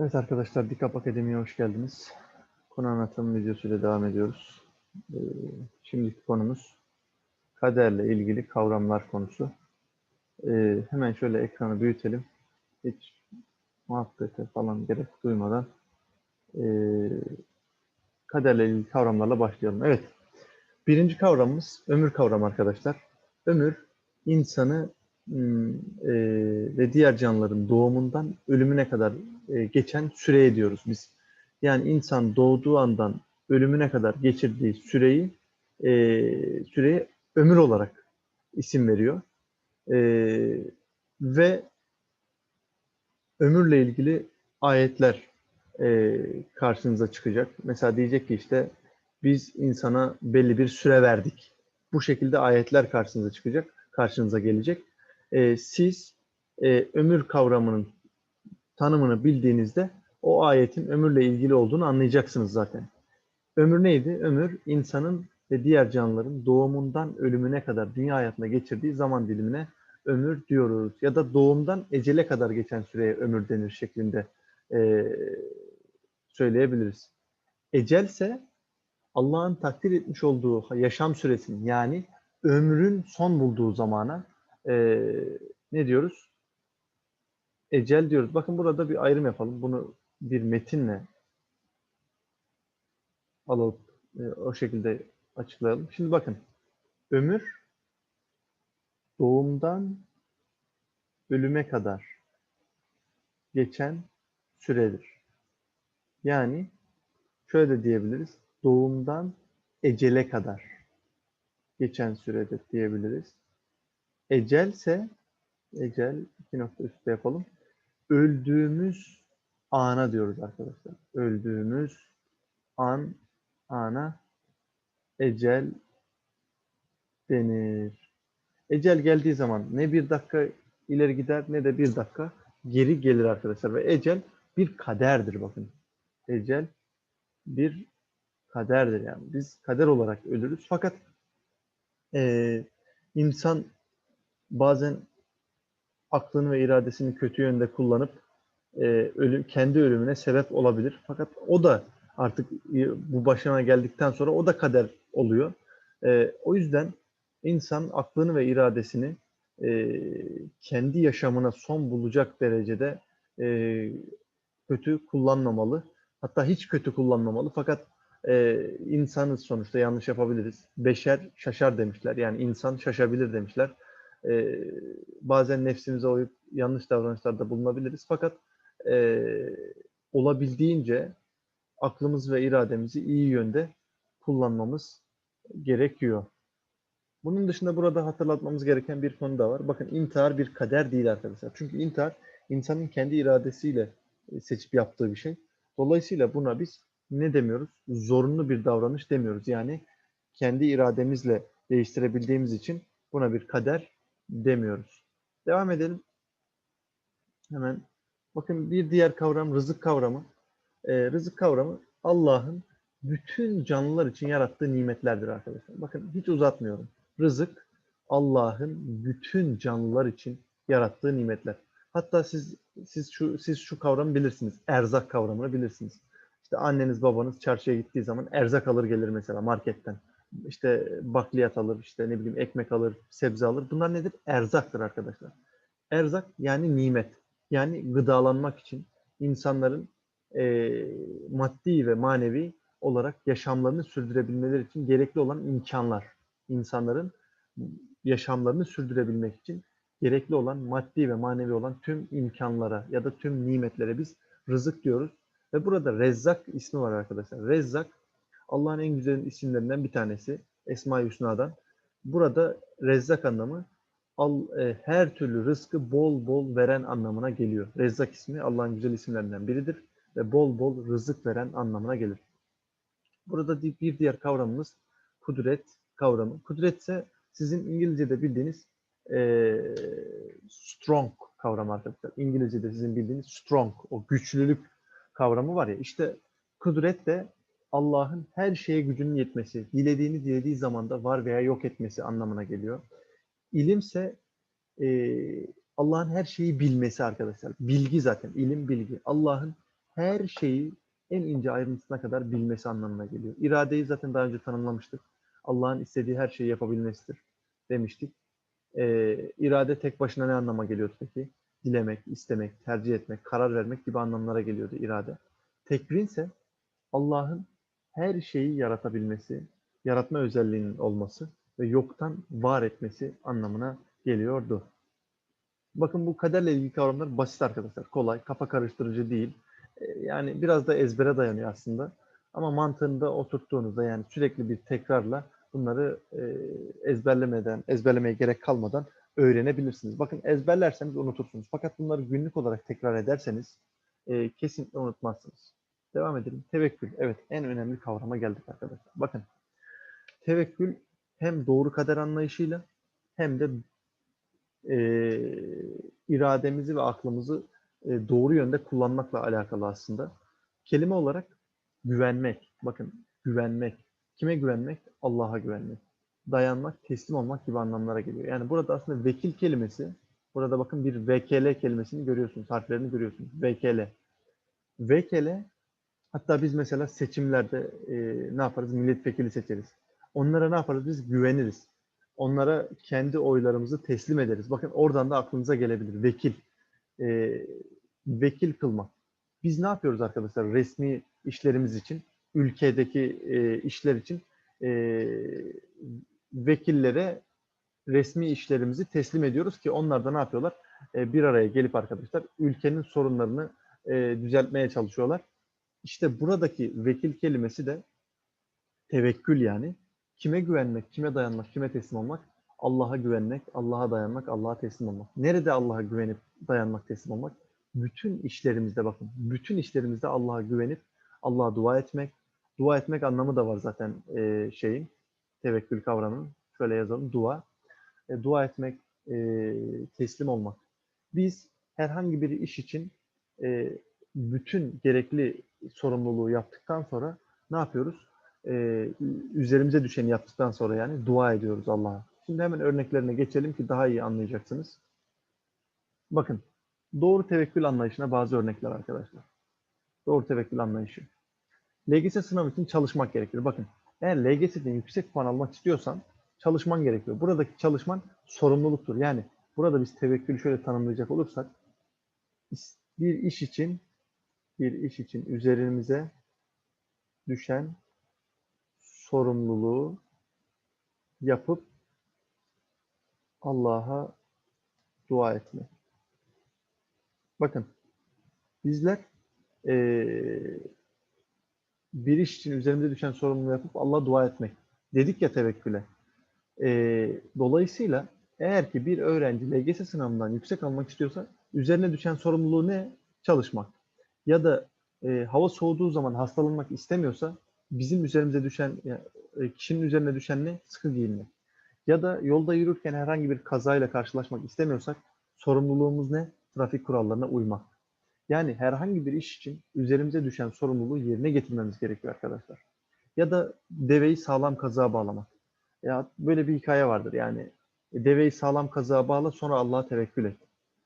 Evet arkadaşlar, Dikap Akademi'ye hoş geldiniz. Konu anlatım videosuyla devam ediyoruz. Ee, şimdiki konumuz kaderle ilgili kavramlar konusu. Ee, hemen şöyle ekranı büyütelim. Hiç muhabbete falan gerek duymadan e, kaderle ilgili kavramlarla başlayalım. Evet, birinci kavramımız ömür kavramı arkadaşlar. Ömür, insanı hmm, e, ve diğer canlıların doğumundan ölümüne kadar e, geçen süreye diyoruz biz. Yani insan doğduğu andan ölümüne kadar geçirdiği süreyi e, süreye ömür olarak isim veriyor. E, ve ömürle ilgili ayetler e, karşınıza çıkacak. Mesela diyecek ki işte biz insana belli bir süre verdik. Bu şekilde ayetler karşınıza çıkacak, karşınıza gelecek. E, siz e, ömür kavramının tanımını bildiğinizde o ayetin ömürle ilgili olduğunu anlayacaksınız zaten. Ömür neydi? Ömür insanın ve diğer canlıların doğumundan ölümüne kadar dünya hayatında geçirdiği zaman dilimine ömür diyoruz. Ya da doğumdan ecele kadar geçen süreye ömür denir şeklinde e, söyleyebiliriz. Ecelse Allah'ın takdir etmiş olduğu yaşam süresinin yani ömrün son bulduğu zamana e, ne diyoruz? Ecel diyoruz. Bakın burada bir ayrım yapalım. Bunu bir metinle alıp e, o şekilde açıklayalım. Şimdi bakın. Ömür doğumdan ölüme kadar geçen süredir. Yani şöyle de diyebiliriz. Doğumdan ecele kadar geçen süredir diyebiliriz. Ecelse ecel iki nokta üstte yapalım öldüğümüz ana diyoruz arkadaşlar. Öldüğümüz an, ana, ecel denir. Ecel geldiği zaman ne bir dakika ileri gider ne de bir dakika geri gelir arkadaşlar. Ve ecel bir kaderdir bakın. Ecel bir kaderdir yani. Biz kader olarak ölürüz. Fakat e, insan bazen aklını ve iradesini kötü yönde kullanıp e, ölüm, kendi ölümüne sebep olabilir. Fakat o da artık bu başına geldikten sonra o da kader oluyor. E, o yüzden insan aklını ve iradesini e, kendi yaşamına son bulacak derecede e, kötü kullanmamalı. Hatta hiç kötü kullanmamalı. Fakat e, insanız sonuçta yanlış yapabiliriz. Beşer şaşar demişler. Yani insan şaşabilir demişler e, bazen nefsimize uyup yanlış davranışlarda bulunabiliriz. Fakat e, olabildiğince aklımız ve irademizi iyi yönde kullanmamız gerekiyor. Bunun dışında burada hatırlatmamız gereken bir konu da var. Bakın intihar bir kader değil arkadaşlar. Çünkü intihar insanın kendi iradesiyle seçip yaptığı bir şey. Dolayısıyla buna biz ne demiyoruz? Zorunlu bir davranış demiyoruz. Yani kendi irademizle değiştirebildiğimiz için buna bir kader demiyoruz. Devam edelim. Hemen bakın bir diğer kavram rızık kavramı. Ee, rızık kavramı Allah'ın bütün canlılar için yarattığı nimetlerdir arkadaşlar. Bakın hiç uzatmıyorum. Rızık Allah'ın bütün canlılar için yarattığı nimetler. Hatta siz siz şu siz şu kavramı bilirsiniz. Erzak kavramını bilirsiniz. İşte anneniz babanız çarşıya gittiği zaman erzak alır gelir mesela marketten işte bakliyat alır, işte ne bileyim ekmek alır, sebze alır. Bunlar nedir? Erzaktır arkadaşlar. Erzak yani nimet. Yani gıdalanmak için insanların e, maddi ve manevi olarak yaşamlarını sürdürebilmeleri için gerekli olan imkanlar. İnsanların yaşamlarını sürdürebilmek için gerekli olan maddi ve manevi olan tüm imkanlara ya da tüm nimetlere biz rızık diyoruz. Ve burada Rezzak ismi var arkadaşlar. Rezzak Allah'ın en güzel isimlerinden bir tanesi. Esma-i Hüsna'dan. Burada rezzak anlamı al, e, her türlü rızkı bol bol veren anlamına geliyor. Rezzak ismi Allah'ın güzel isimlerinden biridir ve bol bol rızık veren anlamına gelir. Burada bir diğer kavramımız kudret kavramı. Kudret ise sizin İngilizce'de bildiğiniz e, strong kavramı arkadaşlar. İngilizce'de sizin bildiğiniz strong, o güçlülük kavramı var ya. İşte kudret de Allah'ın her şeye gücünün yetmesi, dilediğini dilediği zamanda var veya yok etmesi anlamına geliyor. İlimse e, Allah'ın her şeyi bilmesi arkadaşlar. Bilgi zaten, ilim bilgi. Allah'ın her şeyi en ince ayrıntısına kadar bilmesi anlamına geliyor. İradeyi zaten daha önce tanımlamıştık. Allah'ın istediği her şeyi yapabilmesidir demiştik. Ee, irade tek başına ne anlama geliyordu peki? Dilemek, istemek, tercih etmek, karar vermek gibi anlamlara geliyordu irade. Tekvin ise Allah'ın her şeyi yaratabilmesi, yaratma özelliğinin olması ve yoktan var etmesi anlamına geliyordu. Bakın bu kaderle ilgili kavramlar basit arkadaşlar. Kolay, kafa karıştırıcı değil. Ee, Yani biraz da ezbere dayanıyor aslında. Ama mantığında oturttuğunuzda yani sürekli bir tekrarla bunları e, ezberlemeden, ezberlemeye gerek kalmadan öğrenebilirsiniz. Bakın ezberlerseniz unutursunuz. Fakat bunları günlük olarak tekrar ederseniz e, kesinlikle unutmazsınız. Devam edelim. Tevekkül. Evet en önemli kavrama geldik arkadaşlar. Bakın tevekkül hem doğru kader anlayışıyla hem de e, irademizi ve aklımızı e, doğru yönde kullanmakla alakalı aslında. Kelime olarak güvenmek. Bakın güvenmek. Kime güvenmek? Allah'a güvenmek. Dayanmak, teslim olmak gibi anlamlara geliyor. Yani burada aslında vekil kelimesi, burada bakın bir VKL kelimesini görüyorsunuz, harflerini görüyorsunuz. VKL. VKL, hatta biz mesela seçimlerde e, ne yaparız? Milletvekili seçeriz. Onlara ne yaparız? Biz güveniriz. Onlara kendi oylarımızı teslim ederiz. Bakın oradan da aklınıza gelebilir. Vekil. E, vekil kılmak. Biz ne yapıyoruz arkadaşlar resmi işlerimiz için, ülkedeki e, işler için e, vekillere resmi işlerimizi teslim ediyoruz ki onlar da ne yapıyorlar? E, bir araya gelip arkadaşlar ülkenin sorunlarını e, düzeltmeye çalışıyorlar. İşte buradaki vekil kelimesi de tevekkül yani. Kime güvenmek, kime dayanmak, kime teslim olmak? Allah'a güvenmek, Allah'a dayanmak, Allah'a teslim olmak. Nerede Allah'a güvenip dayanmak, teslim olmak? Bütün işlerimizde bakın, bütün işlerimizde Allah'a güvenip Allah'a dua etmek. Dua etmek anlamı da var zaten e, şeyin, tevekkül kavramının. Şöyle yazalım, dua. E, dua etmek, e, teslim olmak. Biz herhangi bir iş için e, bütün gerekli sorumluluğu yaptıktan sonra ne yapıyoruz? E, üzerimize düşeni yaptıktan sonra yani dua ediyoruz Allah'a. Şimdi hemen örneklerine geçelim ki daha iyi anlayacaksınız. Bakın, doğru tevekkül anlayışına bazı örnekler arkadaşlar. Doğru tevekkül anlayışı. LGS sınavı için çalışmak gerekir. Bakın, eğer LGS'den yüksek puan almak istiyorsan çalışman gerekiyor. Buradaki çalışman sorumluluktur. Yani burada biz tevekkülü şöyle tanımlayacak olursak bir iş için bir iş için üzerimize düşen sorumluluğu yapıp Allah'a dua etmek. Bakın bizler eee, bir iş için üzerimize düşen sorumluluğu yapıp Allah'a dua etmek. Dedik ya tevekküle. Eee, dolayısıyla eğer ki bir öğrenci LGS sınavından yüksek almak istiyorsa üzerine düşen sorumluluğu ne? Çalışmak. Ya da e, hava soğuduğu zaman hastalanmak istemiyorsa bizim üzerimize düşen, e, kişinin üzerine düşen ne? Sıkı giyinmek. Ya da yolda yürürken herhangi bir kazayla karşılaşmak istemiyorsak sorumluluğumuz ne? Trafik kurallarına uymak. Yani herhangi bir iş için üzerimize düşen sorumluluğu yerine getirmemiz gerekiyor arkadaşlar. Ya da deveyi sağlam kazığa bağlamak. Ya böyle bir hikaye vardır yani deveyi sağlam kazığa bağla sonra Allah'a tevekkül et.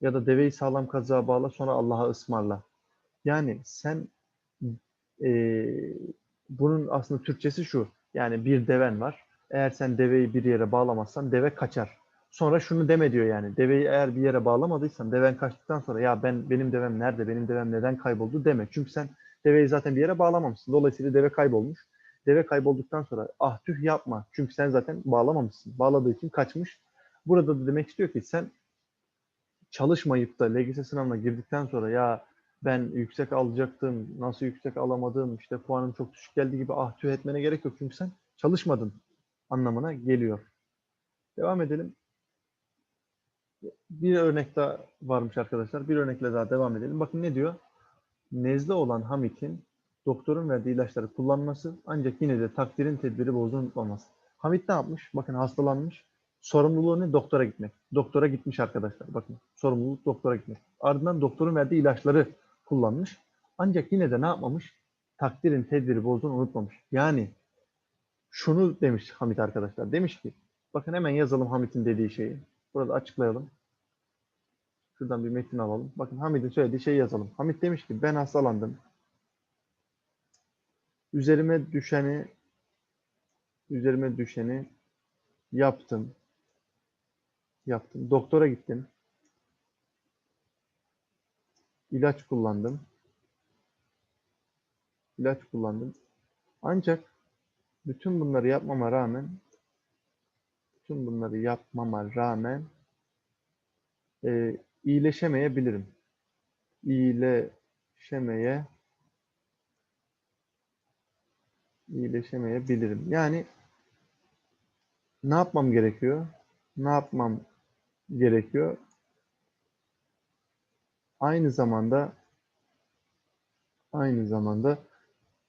Ya da deveyi sağlam kazığa bağla sonra Allah'a ısmarla. Yani sen e, bunun aslında Türkçesi şu. Yani bir deven var. Eğer sen deveyi bir yere bağlamazsan deve kaçar. Sonra şunu deme diyor yani. Deveyi eğer bir yere bağlamadıysan deven kaçtıktan sonra ya ben benim devem nerede? Benim devem neden kayboldu deme. Çünkü sen deveyi zaten bir yere bağlamamışsın. Dolayısıyla deve kaybolmuş. Deve kaybolduktan sonra ah tüh yapma. Çünkü sen zaten bağlamamışsın. Bağladığı için kaçmış. Burada da demek istiyor ki sen çalışmayıp da LGS sınavına girdikten sonra ya ben yüksek alacaktım, nasıl yüksek alamadım, işte puanım çok düşük geldi gibi ah tüh etmene gerek yok. Çünkü sen çalışmadın anlamına geliyor. Devam edelim. Bir örnek daha varmış arkadaşlar. Bir örnekle daha devam edelim. Bakın ne diyor? Nezle olan Hamit'in doktorun verdiği ilaçları kullanması ancak yine de takdirin tedbiri bozduğunu unutmaması. Hamit ne yapmış? Bakın hastalanmış. Sorumluluğu ne? Doktora gitmek. Doktora gitmiş arkadaşlar. Bakın sorumluluk doktora gitmek. Ardından doktorun verdiği ilaçları kullanmış. Ancak yine de ne yapmamış? Takdirin tedbiri bozduğunu unutmamış. Yani şunu demiş Hamit arkadaşlar. Demiş ki bakın hemen yazalım Hamit'in dediği şeyi. Burada açıklayalım. Şuradan bir metin alalım. Bakın Hamit'in söylediği şeyi yazalım. Hamit demiş ki ben hastalandım. üzerime düşeni üzerime düşeni yaptım. Yaptım. Doktora gittim. İlaç kullandım. İlaç kullandım. Ancak bütün bunları yapmama rağmen bütün bunları yapmama rağmen e, iyileşemeyebilirim. İyileşemeye iyileşemeyebilirim. Yani ne yapmam gerekiyor? Ne yapmam gerekiyor? Aynı zamanda aynı zamanda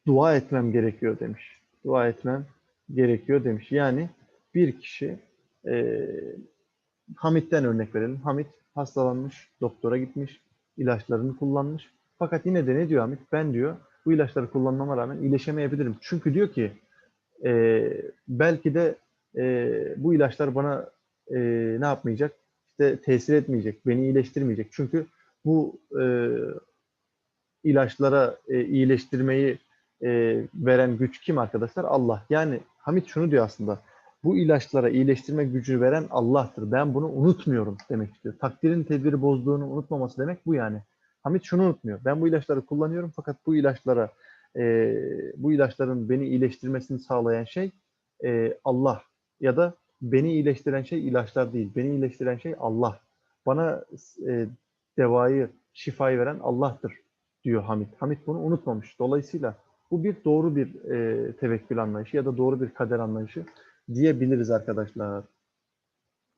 dua etmem gerekiyor demiş. Dua etmem gerekiyor demiş. Yani bir kişi e, Hamit'ten örnek verelim. Hamit hastalanmış, doktora gitmiş, ilaçlarını kullanmış. Fakat yine de ne diyor Hamit? Ben diyor bu ilaçları kullanmama rağmen iyileşemeyebilirim. Çünkü diyor ki e, belki de e, bu ilaçlar bana e, ne yapmayacak? İşte tesir etmeyecek, beni iyileştirmeyecek. Çünkü bu e, ilaçlara e, iyileştirmeyi e, veren güç kim arkadaşlar? Allah. Yani Hamit şunu diyor aslında. Bu ilaçlara iyileştirme gücü veren Allah'tır. Ben bunu unutmuyorum demek istiyor. Takdirin tedbiri bozduğunu unutmaması demek bu yani. Hamit şunu unutmuyor. Ben bu ilaçları kullanıyorum fakat bu ilaçlara e, bu ilaçların beni iyileştirmesini sağlayan şey e, Allah ya da beni iyileştiren şey ilaçlar değil. Beni iyileştiren şey Allah. Bana e, devayı, şifayı veren Allah'tır diyor Hamit. Hamit bunu unutmamış. Dolayısıyla bu bir doğru bir e, tevekkül anlayışı ya da doğru bir kader anlayışı diyebiliriz arkadaşlar.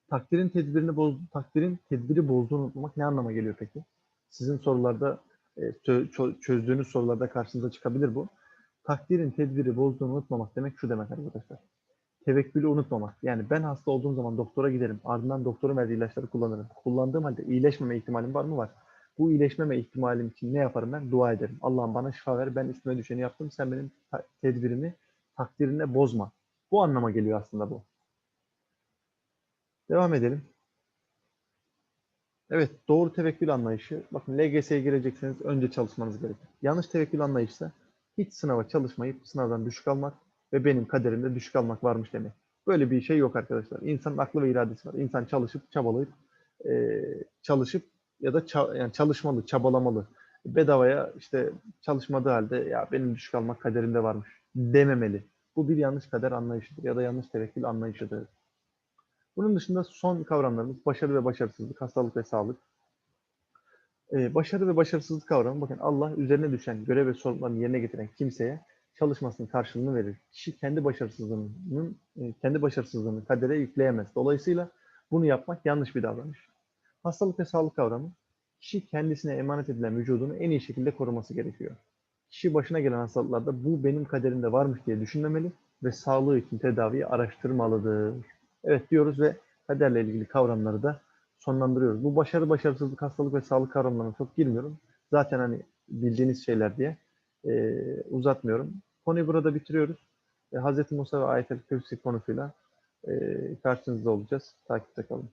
Takdirin tedbirini boz, takdirin tedbiri bozduğunu unutmamak ne anlama geliyor peki? Sizin sorularda e, çö- çözdüğünüz sorularda karşınıza çıkabilir bu. Takdirin tedbiri bozduğunu unutmamak demek şu demek arkadaşlar. Tevekkülü unutmamak. Yani ben hasta olduğum zaman doktora giderim. Ardından doktorun verdiği ilaçları kullanırım. Kullandığım halde iyileşmeme ihtimalim var mı? Var. Bu iyileşmeme ihtimalim için ne yaparım ben? Dua ederim. Allah'ım bana şifa ver. Ben üstüme düşeni yaptım. Sen benim tedbirimi, takdirine bozma. Bu anlama geliyor aslında bu. Devam edelim. Evet, doğru tevekkül anlayışı. Bakın LGS'ye girecekseniz önce çalışmanız gerekir. Yanlış tevekkül anlayışsa hiç sınava çalışmayıp sınavdan düşük almak ve benim kaderimde düşük almak varmış demek. Böyle bir şey yok arkadaşlar. İnsanın aklı ve iradesi var. İnsan çalışıp, çabalayıp, e, çalışıp ya da ça- yani çalışmalı, çabalamalı. Bedavaya işte çalışmadığı halde ya benim düşük almak kaderimde varmış dememeli. Bu bir yanlış kader anlayışıdır ya da yanlış tevekkül anlayışıdır. Bunun dışında son kavramlarımız başarı ve başarısızlık, hastalık ve sağlık. Ee, başarı ve başarısızlık kavramı bakın Allah üzerine düşen görev ve sorumluluğunu yerine getiren kimseye çalışmasının karşılığını verir. Kişi kendi başarısızlığının e, kendi başarısızlığını kadere yükleyemez. Dolayısıyla bunu yapmak yanlış bir davranış. Hastalık ve sağlık kavramı kişi kendisine emanet edilen vücudunu en iyi şekilde koruması gerekiyor. Kişi başına gelen hastalıklarda bu benim kaderimde varmış diye düşünmemeli ve sağlığı için tedaviyi araştırmalıdır. Evet diyoruz ve kaderle ilgili kavramları da sonlandırıyoruz. Bu başarı, başarısızlık, hastalık ve sağlık kavramlarına çok girmiyorum. Zaten hani bildiğiniz şeyler diye e, uzatmıyorum. Konuyu burada bitiriyoruz. E, Hz. Musa ve Ayet-el Kürsi konusuyla e, karşınızda olacağız. Takipte kalın.